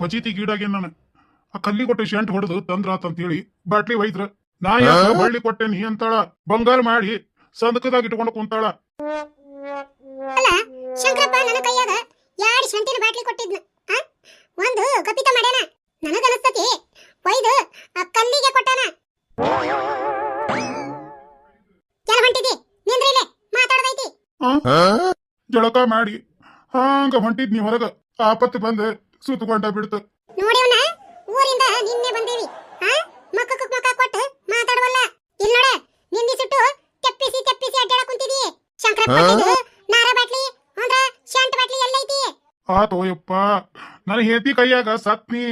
ಪಚೀತಿ ಗೀಡಾಗೇನ್ ನಾನು. ಆ ಕಲ್ಲಿ ಕೊಟ್ಟು ಶೆಂಟ್ ಹೊಡೆದು ತಂದ್ರಾತ್ ಅಂತೇಳಿ ಬಾಟ್ಲಿ ಒಯ್ದ್ರ. ನಾ ಯಾಕ ಬಳ್ಳಿ ಕೊಟ್ಟೆನಿ ಅಂತಾಳ. ಬಂಗಾರ ಮಾಡಿ ಸಂದಕದಾಗ ಇಟ್ಕೊಂಡು ಕುಂತಾಳ. ಅಲ್ಲ ಶಂಕರಪ್ಪ ನನ್ನ ಕೈಯಾಗ ಎರಡು ಶಂಟಿನ ಬಾಟ್ಲಿ ಕೊಟ್ಟಿದ್ನ. ಆ? ಒಂದು ಕಪಿತ ಮಾಡ್ಯಾನ. ನನಗನಸ್ತತಿ. ಒಯ್ದು ಆ ಕಲ್ಲಿಗೆ ಕೊಟ್ಟಾನ. ಕೆಲ ಹೊಂಟಿದಿ? ನಿಂದ್ರಿ ಇಲ್ಲೇ. ಮಾತಾಡದೈತಿ. ಜಳಕ ಮಾಡಿ. ಹಾಂಗ ಹೊಂಟಿದ್ನಿ ಹೊರಗ. ಆಪತ್ತು ಬಂದ. ಸುತ್ತಕೊಂಡ ಬಿಡ್ತು. ನೋಡಿವನ ಊರಿಂದ ನಿನ್ನೆ ಬಂದೇವಿ. ಮಕ್ಕಕ್ಕ ಮಕ್ಕ ಕೊಟ್ಟು ಮಾತಾಡವಲ್ಲ. ಇಲ್ಲಿ ನೋಡ ಸುಟ್ಟು ತೆಪ್ಪಿಸಿ ತೆಪ್ಪಿಸಿ ಅಡ್ಡಾಡ ಕುಂತಿದಿ ಶಂಕರ ನಾರ ಬಾಟ್ಲಿ ಅಂದ್ರ ಶಂಟ್ ಬಾಟ್ಲಿ ಎಲ್ಲೈತಿ ಆತೋ ಯಪ್ಪ ನನ್ನ ಹೆಂಡತಿ ಕೈಯಾಗ ಸತ್ನಿ.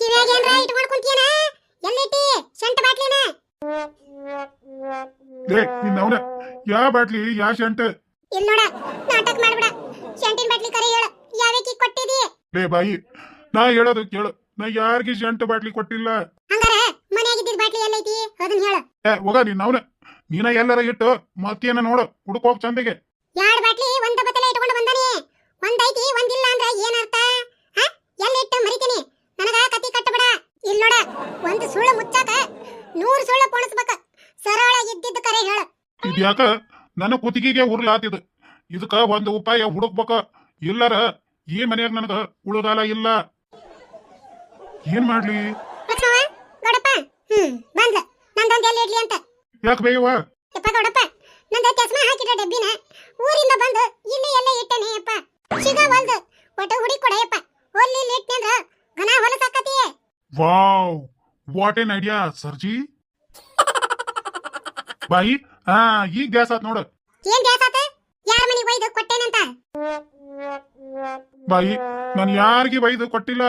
ಕಿವ್ಯಾಗ ಏನ್ರ ಇಟ್ಕೊಂಡ್ ಕುಂತಿಯನ ಎಲ್ಲೈತಿ ಶಂಟ್ ಬಾಟ್ಲಿನ. ನಿನ್ನವನ ಯಾ ಬಾಟ್ಲಿ ಯಾ ಶಂಟ್ ಇಲ್ಲಿ ನೋಡ ನಾಟಕ ಮಾಡ್ಬಿಡ. ಶಂಟಿನ ಬಾಟ್ಲಿ ಕರೆ ಹೇಳು ಯಾವ್ಯಾಕಿ ಕೊಟ್ಟಿದಿ? ಲೇ ಬಾಯಿ ನಾ ಹೇಳೋದು ಕೇಳು. ನಾ ಯಾರಿಗೆ ಜಂಟು ಬಾಟ್ಲಿ ಕೊಟ್ಟಿಲ್ಲ? ಏ ಹೋಗ ನಿನ್ನವನ ನೀನ ಎಲ್ಲರ ಇಟ್ಟು ಮತ್ತೇನ ನೋಡು ಹುಡುಕೋಗ್ ಚಂದಿಗೆ. ಎರಡ್ ಬಾಟ್ಲಿ? ಒಂದ ಬತ್ತಲೆ ಇಟ್ಕೊಂಡು ಬಂದಾನಿ. ಒಂದೈತಿ ಒಂದಿಲ್ಲ ಅಂದ್ರ ಏನರ್ಥ? ಎಲ್ಲ ಇಟ್ಟು ಮರಿತೀನಿ? ನನಗ ಕತಿ ಕಟ್ಟಬೇಡ. ಇಲ್ಲಿ ನೋಡ ಒಂದು ಸುಳ್ಳು ಮುಚ್ಚಾಕ ನೂರು ಸುಳ್ಳು ಪೋಣಿಸ್ಬೇಕ. ಸರಳ ಇದ್ದಿದ್ದ ಕರೆ ಹೇಳು. ಇದ್ಯಾಕ? ನನ್ನ ಕುತ್ತಿಗೆಗೆ ಉರ್ಲಾತಿದ್. ಇದಕ್ಕ ಒಂದು ಉಪಾಯ ಹುಡುಕ್ಬೇಕ. ಇಲ್ಲರ ಈ ಮನ್ಯಾಗ ನನಗ ಉಳುಗಾಲ ಇಲ್ಲ? ಏನ್ ಮಾಡ್ಲಿ? ಯಾಕೆ ಬೇಯವ್ವ? ಯಪ್ಪ ಗೌಡಪ್ಪ ನಂದ ಚಸ್ಮಾ ಹಾಕಿದ ಡಬ್ಬಿನ ಊರಿಂದ ಬಂದು ಇಲ್ಲಿ ಎಲ್ಲ ಇಟ್ಟನೆ ಯಪ್ಪ. ಸಿಗವಲ್ದು ಒಟ್ಟು ಹುಡಿ ಕೊಡಯಪ್ಪ ಒಲ್ಲಿ ಇಲ್ಲಿ ಇಟ್ನಿ ಅಂದ್ರ ಘನ ಹೊಲಸಾಕತಿ ವಾವ್. ವಾಟ್ ಎನ್ ಐಡಿಯಾ ಸರ್ಜಿ. ಬಾಯಿ ಹಾ ಈಗ ಗ್ಯಾಸ್ ಆತ್ ನೋಡು. ಏನ್ ಬ್ಯಾಸಾತ ಯಾರ ಮನೆಗೆ ಒಯ್ದು ಕೊಟ್ಟೇನಂತ? ಬಾಯಿ ನಾನು ಯಾರಿಗೆ ಬೈದು ಕೊಟ್ಟಿಲ್ಲ?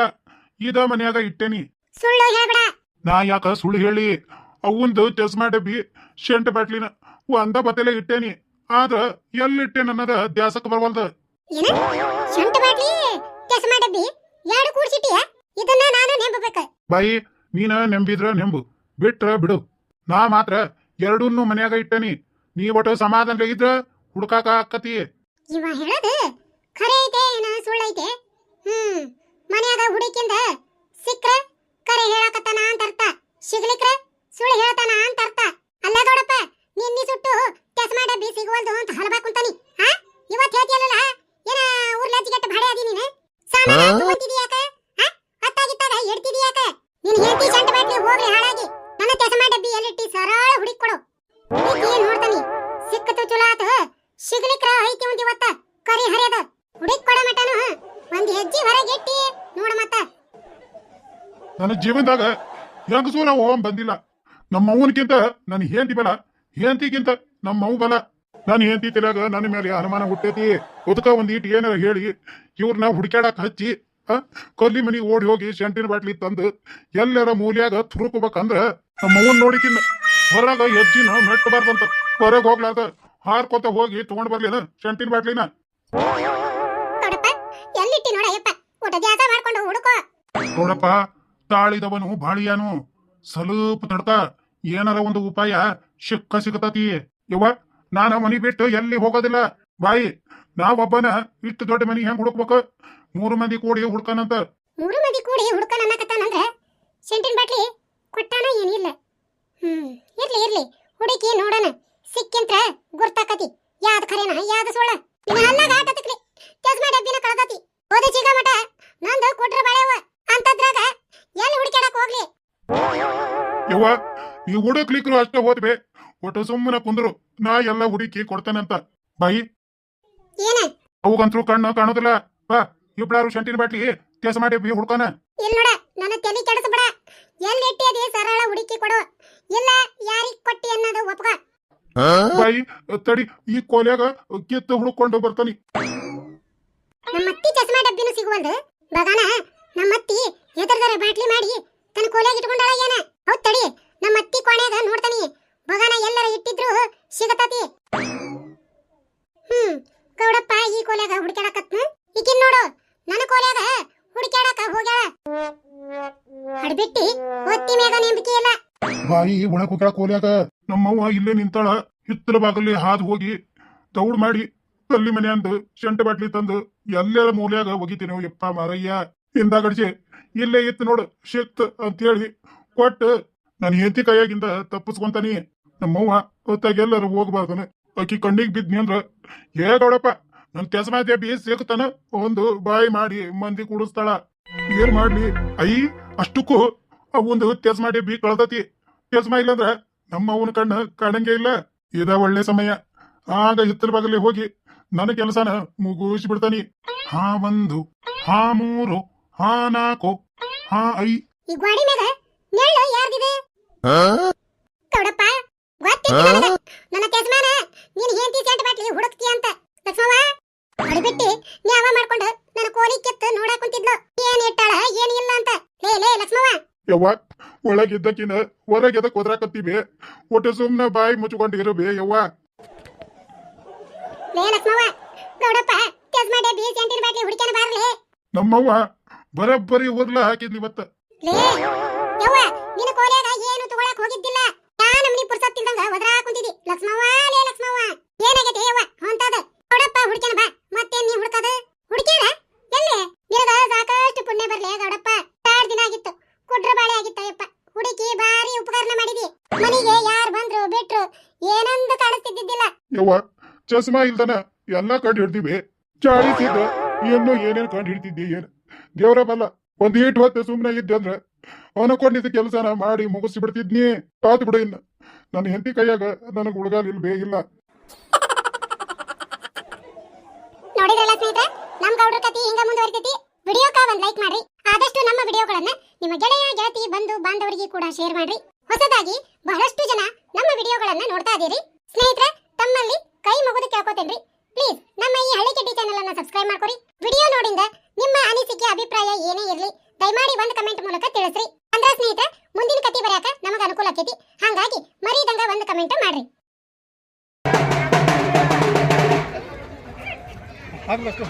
ಇದ ಮನ್ಯಾಗ ಇಟ್ಟೇನಿ. ಸುಳ್ಳು ಹೇಳ್ಬೇಡ. ನಾ ಯಾಕ ಸುಳ್ಳು ಹೇಳಿ? ಅವಂದು ಚಸ್ಮಾ ಡಬ್ಬಿ ಶೆಂಟ್ ಬಾಟ್ಲಿನ ಒಂದ ಬತ್ತಲೆ ಇಟ್ಟೇನಿ. ಆದ್ರ ಎಲ್ಲಿಟ್ಟೇನ ಅನ್ನದ ದ್ಯಾಸಕ್ ಬರವಲ್ದ? ಏನ? ಶಂಟ ಬಾಟ್ಲಿ ಚಸ್ಮಾ ಡಬ್ಬಿ ಎರಡು ಕೂಡ್ಸಿಟ್ಟಿಯ? ಇದನ್ನ ನಾನು ನೆಂಬಬೇಕ. ಬಾಯಿ ನೀನ ನೆಂಬಿದ್ರ ನೆಂಬು. ಬಿಟ್ರ ಬಿಡು. ನಾ ಮಾತ್ರ ಎರಡನ್ನೂ ಮನ್ಯಾಗ ಇಟ್ಟೇನಿ. ನೀ ಒಟ್ಟು ಸಮಾಧಾನ ಇದ್ರ ಹುಡುಕಾಕ ಆಕತಿ. ಇವ ಹೇಳೋದು ಖರೆ ಐತೆ ಏನ ಸುಳ್ಳೈತೆ. ಹ್ಮ್, ಮನ್ಯಾಗ ಹುಡುಕಿಂದ ಸಿಕ್ರ ಕರೆ ಹೇಳಕತ್ತಾನ ಅಂತ ಅರ್ಥ. ಸಿಗ್ಲಿಕ್ರ ಸುಳ್ಳು ಹೇಳ್ತಾನ ನನ್ನ ಜೀವನದಾಗ ಹೆಂಗಸೂ ನಾವು ಹೋಗಂ ಬಂದಿಲ್ಲ. ನಮ್ಮ ನನ್ನ ಹೆಂಡತಿ ಬಲ ಹೆಂಡತಿಗಿಂತ ನಮ್ಮ ಅವ್ ಬಲ. ನನ್ನ ಹೆಂಡತಿ ನನ್ನ ಮೇಲೆ ಅನುಮಾನ ಹುಟ್ಟೈತಿ. ಉದಕ ಒಂದ್ ಈಟ್ ಏನಾರ ಹೇಳಿ ಇವ್ರನ್ನ ಹುಡುಕ್ಯಾಡಕ್ ಹಚ್ಚಿ ಕೊಲ್ಲಿ ಮನಿ ಓಡಿ ಹೋಗಿ ಶೆಂಟಿನ ಬಾಟ್ಲಿ ತಂದು ಎಲ್ಲರ ಮೂಲ್ಯಾಗ ತುರುಕಬೇಕಂದ್ರ ನಮ್ಮ ಅವ್ವನ್ ನೋಡಿಕಿನ್ನ ಹೊರಗ ಹೆಜ್ಜಿನ ಮೆಟ್ಟಬಾರ್ದಂತ ಹೊರಗೆ ಹೋಗ್ಲಾರ್ದ ಹಾರ್ಕೊತ ಹೋಗಿ ತಗೊಂಡ್ ಬರ್ಲೇನ ಶೆಂಟಿನ ಬಾಟ್ಲಿನ. ನೋಡಪ್ಪ ತಾಳಿದವನು ಬಾಳಿಯಾನು. ಸ್ವಲ್ಪ ತಡ್ತ ಏನಾರ ಒಂದು ಉಪಾಯ ಸಿಕ್ಕ ಸಿಗತತಿ. ಯವ್ವ, ನಾನ ಮನಿ ಬಿಟ್ಟು ಎಲ್ಲಿ ಹೋಗೋದಿಲ್ಲ. ಬಾಯಿ, ನಾವೊಬ್ಬನ ಇಷ್ಟು ದೊಡ್ಡ ಮನಿ ಹೆಂಗ್ ಹುಡುಕ್ಬೇಕು? ಮೂರು ಮಂದಿ ಕೂಡಿ ಹುಡ್ಕನಂತ. ಮೂರು ಮಂದಿ ಕೂಡಿ ಹುಡ್ಕನ ಅನ್ನಕತ್ತಾನಂದ್ರ ಸೆಂಟಿನ ಬಾಟ್ಲಿ ಕೊಟ್ಟಾನ ಏನಿಲ್ಲ ಹ್ಮ್, ಇರ್ಲಿ ಇರ್ಲಿ, ಹುಡುಕಿ ನೋಡೋಣ ಸಿಕ್ಕಿಂತ್ರ ಗುರ್ತಾಕತಿ. ಯಾವ್ದು ಖರೇನ, ಯಾವ್ದು ಸುಳ್ಳ? ನಿನ್ನ ಹಲ್ಲಾಗ ಆಟತಕ್ಲಿ ಚಸ್ಮಾ ಡಬ್ಬಿನ ಕಳ್ದತಿ. ಹೋದ ಚೀಗ ಮಠ, ನಂದು ಕೊಟ್ರ ಬಾಳೆವ ಅಂತದ್ರಾಗ ಎಲ್ಲಿ ಹುಡುಕಾಡಕ್ ಹೋಗ್ಲಿ? ಯವ್ವ ಈ ಹುಡುಕ್ಲಿಕ್ರು ಅಷ್ಟೇ ಹೋದ್ವಿ. ಒಟ್ಟು ಸುಮ್ಮನೆ ಕುಂದ್ರು. ನಾ ಎಲ್ಲ ಹುಡುಕಿ ಕೊಡ್ತೇನಂತ ಬಾಯಿ. ಏನ? ಅವುಗಂತ್ರು ಕಣ್ಣು ಕಾಣೋದಿಲ್ಲ. ಬಾ ಇಬ್ಳಾರು ಶಂಟಿನ ಬಾಟ್ಲಿ ಕೆಲಸ ಮಾಡಿ ಬಿ ಹುಡ್ಕಾನ ಇಲ್ಲ ನೋಡ ನನ್ನ ತಲೆ ಕೆಡಿಸ್ಬೇಡ. ಎಲ್ಲಿ ಇಟ್ಟಿ ಅದೇ ಸರಳ ಹುಡುಕಿ ಕೊಡು. ಇಲ್ಲ ಯಾರಿಗ್ ಕೊಟ್ಟಿ ಅನ್ನೋದು ಒಪ್ಪ ಬಾಯಿ ತಡಿ ಈ ಕೋಲ್ಯಾಗ ಕಿತ್ತು ಹುಡುಕೊಂಡು ಬರ್ತಾನಿ. ನಮ್ಮ ಅತ್ತಿ ಚಸ್ಮಾ ಡಬ್ಬಿನೂ ಸಿಗುವಲ್ದು. ಬಗಾನ ನಮ್ಮ ಅತ್ತಿ ಎದರ್ದಾರ ಬಾಟ್ಲಿ ಮಾಡಿ ತನ್ನ ಕೋಲಿಯಾಗಿ ಇಟ್ಕೊಂಡಾಳ ಏನ? ಹೌದ್ ತಡಿ, ನಮ್ಮ ಅತ್ತಿ ಕೋಣ್ಯಾಗ ನೋಡ್ತಾನಿ. ಬಗಾನ ಎಲ್ಲರ ಇಟ್ಟಿದ್ರು ಸಿಗತತಿ. ಹ್ಮ್, ಗೌಡಪ್ಪ ಈ ಕೋಲ್ಯಾಗ ಹುಡುಕ್ಯಾಡಕತ್ನ ಈಗಿನ್ ನೋಡು, ನನ್ನ ಕೋಲ್ಯಾಗ ಹುಡುಕ್ಯಾಡಕ ಹೋಗ್ಯಾಳ. ಅಡ್ಬಿಟ್ಟಿ, ಒತ್ತಿ ಮೇಗ ನಂಬಿಕೆ ಇಲ್ಲ. ಬಾಯಿ ಒಣ ಹೋಗ್ಯಾಳ ಕೋಲ್ಯಾಗ ನಮ್ಮವ್ವ ಇಲ್ಲೇ ನಿಂತಾಳ. ಹಿತ್ತಲ ಬಾಗಲ್ಲಿ ಹಾದು ಹೋಗಿ ದೌಡ್ ಮಾಡಿ ಕಲ್ಲಿ ಮನೆ ಅಂದು, ಶಂಟ ಬಾಟ್ಲಿ ತಂದು ಎಲ್ಲರ ಮೂಲ್ಯಾಗ ಒಗಿತೀನಿ ಯಪ್ಪ ಮಾರಯ್ಯ. ಹಿಂದಾಗಡ್ಸಿ ಇಲ್ಲೇ ಇತ್ತು ನೋಡು, ಶಿಕ್ತ್ ಅಂತ ಹೇಳಿ ಕೊಟ್ಟು ನಾನು ಹೆಂತಿ ಕೈಯಾಗಿಂದ ತಪ್ಪಿಸ್ಕೊಂತಾನಿ. ನಮ್ಮವ್ವ ಹೊತ್ತಾಗ ಎಲ್ಲರೂ ಹೋಗ್ಬಾರ್ದನ. ಆಕಿ ಕಣ್ಣಿಗೆ ಬಿದ್ನಿ ಅಂದ್ರ, ಏ ಗೌಡಪ್ಪ, ನನ್ ಕೆಸಮ ಬೀ ಸಿಕ್ತಾನ ಒಂದು ಬಾಯಿ ಮಾಡಿ ಮಂದಿ ಕುಡಿಸ್ತಾಳ. ಏನ್ ಮಾಡ್ಲಿ? ಐ ಅಷ್ಟಕ್ಕೂ ಒಂದು ತೆಸ್ಮಾ ಬಿ ಕಳ್ದತಿ. ತೆಸ್ಮಾ ಇಲ್ಲಂದ್ರ ನಮ್ಮ ಅವನ ಕಣ್ಣು ಕಾಣಂಗೆ ಇಲ್ಲ. ಇದ ಒಳ್ಳೆ ಸಮಯ. ಆಗ ಹಿತ್ತಲ ಬಗಲಿ ಹೋಗಿ ನನ್ನ ಕೆಲಸನ ಮುಗಿಸಿ ಬಿಡ್ತಾನಿ. ಹಾ ಒಂದು, ಹಾ ಮೂರು ಹಾ ನಾಲ್ಕು ಹಾ ಐ. ಈ ಗ್ವಾಡಿ ಮ್ಯಾಗ ನೆಳ್ಳು ಯಾರ್ದಿದೆ? ಗೌಡಪ್ಪ ಗೊತ್ತಿತ್ತು ನನಗ. ನನ್ನ ಯಜಮಾನ ನೀನ್ ಹೆಂಡತಿ ಸೆಂಟ್ ಬಾಟ್ಲಿ ಹುಡುಕ್ತಿ ಅಂತ. ಲಕ್ಷ್ಮವ್ವ ಹೊಡಿಬಿಟ್ಟಿ ನ್ಯಾವ ಮಾಡ್ಕೊಂಡು ನನ್ನ ಕೋಲಿ ಕೆತ್ತು ನೋಡಾಕ್ ಕುಂತಿದ್ಲು. ಏನ್ ಇಟ್ಟಾಳ ಏನ್ ಇಲ್ಲ ಅಂತ. ಲೇ ಲೇ ಲಕ್ಷ್ಮವ್ವ. ಯವ್ವ ಒಳಗಿದ್ದಕ್ಕಿನ ಹೊರಗೆದ ಕೊದ್ರಾಕತ್ತೀವಿ ಒಟ್ಟು ಸುಮ್ನ ಬಾಯಿ ಮುಚ್ಕೊಂಡಿರಬೇ ಯವ್ವ. ಲೇ ಲಕ್ಷ್ಮವ್ವ ಗೌಡಪ್ಪ ತೆಜ್ಮಾ ಬೀಸ್ ಸೆಂಟಿನ ಬಾಟ್ಲಿ ಹುಡುಕ್ಯಾನ ಬಾರ್ಲಿ. ನಮ್ಮವ್ವ ಬರಬ್ಬರಿ ಓದ್ಲ ಹಾಕಿದ್ಲಿ ಇವತ್ತ. ಲೇ ಯವ್ವ ನಿನ್ನ ಕೋಲ್ಯಾಗ ಏನು ತಗೊಳಕ್ ಹೋಗಿದ್ದಿಲ್ಲ? ಯಾ ನಮ್ನಿ ಪುರ್ಸತ್ತಿಲ್ದಂಗ ಒದ್ರಾ ಕುಂತಿದಿ? ಲಕ್ಷ್ಮವ್ವ ಲೇ ಲಕ್ಷ್ಮವ್ವ. ಏನಾಗೈತೆ ಯವ್ವ ಹೊಂತದ? ಗೌಡಪ್ಪ ಹುಡ್ಕ್ಯಾನ ಬಾ. ಮತ್ತೇನ್ ನೀ ಹುಡ್ಕದ? ಹುಡ್ಕ್ಯಾರ ಎಲ್ಲಿ? ನಿನಗ ಸಾಕಷ್ಟು ಪುಣ್ಯ ಬರ್ಲಿ ಗೌಡಪ್ಪ. ಎರಡ್ ದಿನ ಆಗಿತ್ತು. ಕುಡ್ರ ಬಾಳೆ ಆಗಿತ್ತಯ್ಯಪ್ಪ ಹುಡುಕಿ ಭಾರಿ ಉಪಕರಣ ಮಾಡಿದಿ. ಮನೆಗೆ ಯಾರ್ ಬಂದ್ರು ಬಿಟ್ರು ಏನಂದು ಕಾಣಿಸ್ತಿದ್ದಿದ್ದಿಲ್ಲ. ಯವ್ವ ಚಸ್ಮಾ ಇಲ್ದನ ಎಲ್ಲಾ ಕಂಡು ಹಿಡ್ದಿವಿ. ಚಾಳಿಸಿದ್ದ ಇನ್ನು ಏನೇನು ಕಂಡು ಹಿಡ್ತಿದ್ದಿ ಏನ್? ದೇವ್ರ ಬಲ್ಲ, ಒಂದ್ ಈಟ್ ಹೊತ್ತು ಸುಮ್ಮನೆ ಇದ್ದೆ ಅಂದ್ರ ಅನ್ಕೊಂಡಿದ್ದ ಕೆಲಸನ ಮಾಡಿ ಮುಗಿಸಿ ಬಿಡ್ತಿದ್ನಿ. ಪಾತ್ ಬಿಡು ಇನ್ನ. ನನ್ನ ಹೆಂಡತಿ ಕೈಯಾಗ ನನಗ್ ಹುಡುಗಾಲ್ ಇಲ್ಲಿ. ಬೇಗಿಲ್ಲ ನೋಡಿದ್ರಲ್ಲ ಸ್ನೇಹಿತರೆ, ನಮ್ ಗೌಡ್ರ ಕತಿ ಹಿಂಗ ಮುಂದುವರಿತೈತಿ. ವಿಡಿಯೋಕ ಒಂದ್ ಲೈಕ್ ಮಾಡ್ರಿ. ಆದಷ್ಟು ನಮ್ಮ ವಿಡಿಯೋಗಳನ್ನ ನಿಮ್ಮ ಗೆಳೆಯ, ಗೆಳತಿ, ಬಂಧು, ಬಾಂಧವರಿಗೆ ಕೂಡ ಶೇರ್ ಮಾಡ್ರಿ. ಹೊಸದಾಗಿ ಬಹಳಷ್ಟು ಜನ ನಮ್ಮ ವಿಡಿಯೋಗಳನ್ನ ನೋಡ್ತಾ ಇದೀರಿ. ಸ್ನೇಹಿತರೆ, ತಮ್ಮಲ್ಲಿ ಕೈ ಮುಗಿದು ಕೇಳ್ಕೊತೇನ್ರಿ. ಪ್ಲೀಸ್ ನಮ್ಮ ಈ ಹಳ್ಳಿ ಕೆಟ್ಟಿ ಚಾನೆಲ್ ಅನ್ನ ಸಬ್ಸ್ಕ್ರೈಬ್ ಮಾಡ್ಕೊರಿ. ವಿಡಿಯೋ ನೋಡಿಂದ ನಿಮ್ಮ ಅನಿಸಿಕೆ ಅಭಿಪ್ರಾಯ ಏನೇ ಇರಲಿ ದಯಮಾಡಿ ಒಂದು ಕಮೆಂಟ್ ಮೂಲಕ ತಿಳಿಸ್ರಿ ಅಂದ್ರ ಸ್ನೇಹಿತರೆ ಮುಂದಿನ ಕಥೆ ಬರಕ ನಮಗೆ ಅನುಕೂಲ ಆಕೈತಿ ಹಾಗಾಗಿ ಮರೀದಂಗ ಒಂದು ಕಮೆಂಟ್ ಮಾಡ್ರಿ ಹಾಕು ಅಷ್ಟು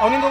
ಅವನಿಂದ